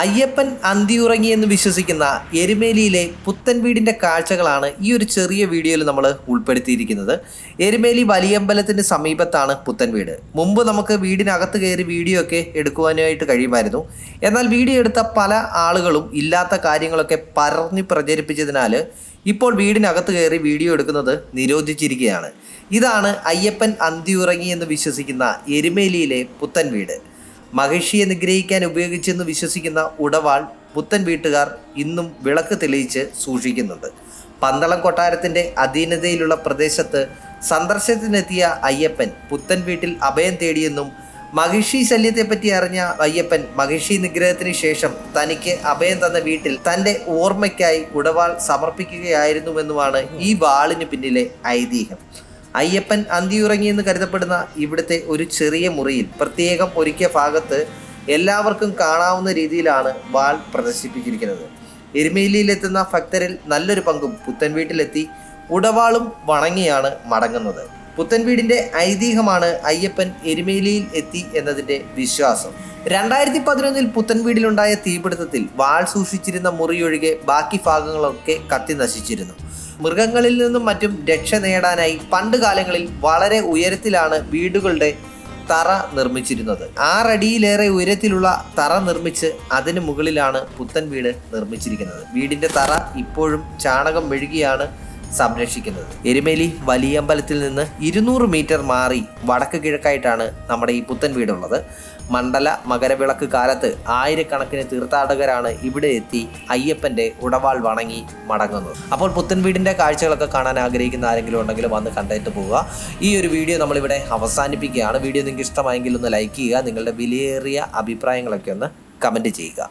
അയ്യപ്പൻ അന്തിയുറങ്ങിയെന്ന് വിശ്വസിക്കുന്ന എരുമേലിയിലെ പുത്തൻ വീടിന്റെ കാഴ്ചകളാണ് ഈ ഒരു ചെറിയ വീഡിയോയിൽ നമ്മൾ ഉൾപ്പെടുത്തിയിരിക്കുന്നത്. എരുമേലി വലിയമ്പലത്തിന് സമീപത്താണ് പുത്തൻ വീട്. മുമ്പ് നമുക്ക് വീടിനകത്ത് കയറി വീഡിയോ ഒക്കെ എടുക്കുവാനായിട്ട് കഴിയുമായിരുന്നു. എന്നാൽ വീഡിയോ എടുത്ത പല ആളുകളും ഇല്ലാത്ത കാര്യങ്ങളൊക്കെ പറഞ്ഞ് പ്രചരിപ്പിച്ചതിനാൽ ഇപ്പോൾ വീടിനകത്ത് കയറി വീഡിയോ എടുക്കുന്നത് നിരോധിച്ചിരിക്കുകയാണ്. ഇതാണ് അയ്യപ്പൻ അന്തിയുറങ്ങി എന്ന് വിശ്വസിക്കുന്ന എരുമേലിയിലെ പുത്തൻ വീട്. മഹിഷിയെ നിഗ്രഹിക്കാൻ ഉപയോഗിച്ചെന്ന് വിശ്വസിക്കുന്ന ഉടവാൾ പുത്തൻ വീട്ടുകാർ ഇന്നും വിളക്ക് തെളിയിച്ച് സൂക്ഷിക്കുന്നുണ്ട്. പന്തളം കൊട്ടാരത്തിന്റെ അധീനതയിലുള്ള പ്രദേശത്ത് സന്ദർശനത്തിനെത്തിയ അയ്യപ്പൻ പുത്തൻ വീട്ടിൽ അഭയം തേടിയെന്നും മഹിഷി ശല്യത്തെപ്പറ്റി അറിഞ്ഞ അയ്യപ്പൻ മഹിഷി നിഗ്രഹത്തിന് ശേഷം തനിക്ക് അഭയം തന്ന വീട്ടിൽ തന്റെ ഓർമ്മയ്ക്കായി ഉടവാൾ സമർപ്പിക്കുകയായിരുന്നുവെന്നുമാണ് ഈ വാളിന് പിന്നിലെ ഐതിഹ്യം. അയ്യപ്പൻ അന്തിയുറങ്ങിയെന്ന് കരുതപ്പെടുന്ന ഇവിടുത്തെ ഒരു ചെറിയ മുറിയിൽ പ്രത്യേകം ഒരുക്കിയ ഭാഗത്ത് എല്ലാവർക്കും കാണാവുന്ന രീതിയിലാണ് വാൾ പ്രദർശിപ്പിച്ചിരിക്കുന്നത്. എരുമേലിയിലെത്തുന്ന ഭക്തരിൽ നല്ലൊരു പങ്കും പുത്തൻ വീട്ടിലെത്തി ഉടവാളും വണങ്ങിയാണ് മടങ്ങുന്നത്. പുത്തൻ വീടിന്റെ ഐതിഹ്യമാണ് അയ്യപ്പൻ എരുമേലിയിൽ എത്തി എന്നതിന്റെ വിശ്വാസം. രണ്ടായിരത്തി പതിനൊന്നിൽ പുത്തൻ വീടിലുണ്ടായ തീപിടുത്തത്തിൽ വാൾ സൂക്ഷിച്ചിരുന്ന മുറിയൊഴികെ ബാക്കി ഭാഗങ്ങളൊക്കെ കത്തി നശിച്ചിരുന്നു. മൃഗങ്ങളിൽ നിന്നും മറ്റും രക്ഷ നേടാനായി പണ്ട് കാലങ്ങളിൽ വളരെ ഉയരത്തിലാണ് വീടുകളുടെ തറ നിർമ്മിച്ചിരുന്നത്. ആറടിയിലേറെ ഉയരത്തിലുള്ള തറ നിർമ്മിച്ച് അതിന് മുകളിലാണ് പുത്തൻ വീട് നിർമ്മിച്ചിരിക്കുന്നത്. വീടിന്റെ തറ ഇപ്പോഴും ചാണകം മെഴുകിയാണ് സംരക്ഷിക്കുന്നത്. എരുമേലി വലിയമ്പലത്തിൽ നിന്ന് ഇരുന്നൂറ് മീറ്റർ മാറി വടക്ക് കിഴക്കായിട്ടാണ് നമ്മുടെ ഈ പുത്തൻ വീടുള്ളത്. മണ്ഡല മകരവിളക്ക് കാലത്ത് ആയിരക്കണക്കിന് തീർത്ഥാടകരാണ് ഇവിടെ എത്തി അയ്യപ്പന്റെ ഉടവാൾ വണങ്ങി മടങ്ങുന്നത്. അപ്പോൾ പുത്തൻ വീടിന്റെ കാഴ്ചകളൊക്കെ കാണാൻ ആഗ്രഹിക്കുന്ന ആരെങ്കിലും ഉണ്ടെങ്കിൽ വന്ന് കണ്ടിട്ട് പോവുക. ഈ ഒരു വീഡിയോ നമ്മളിവിടെ അവസാനിപ്പിക്കുകയാണ്. വീഡിയോ നിങ്ങൾക്ക് ഇഷ്ടമായെങ്കിൽ ഒന്ന് ലൈക്ക് ചെയ്യുക നിങ്ങളുടെ വിലയേറിയ അഭിപ്രായങ്ങളൊക്കെ ഒന്ന് കമന്റ് ചെയ്യുക.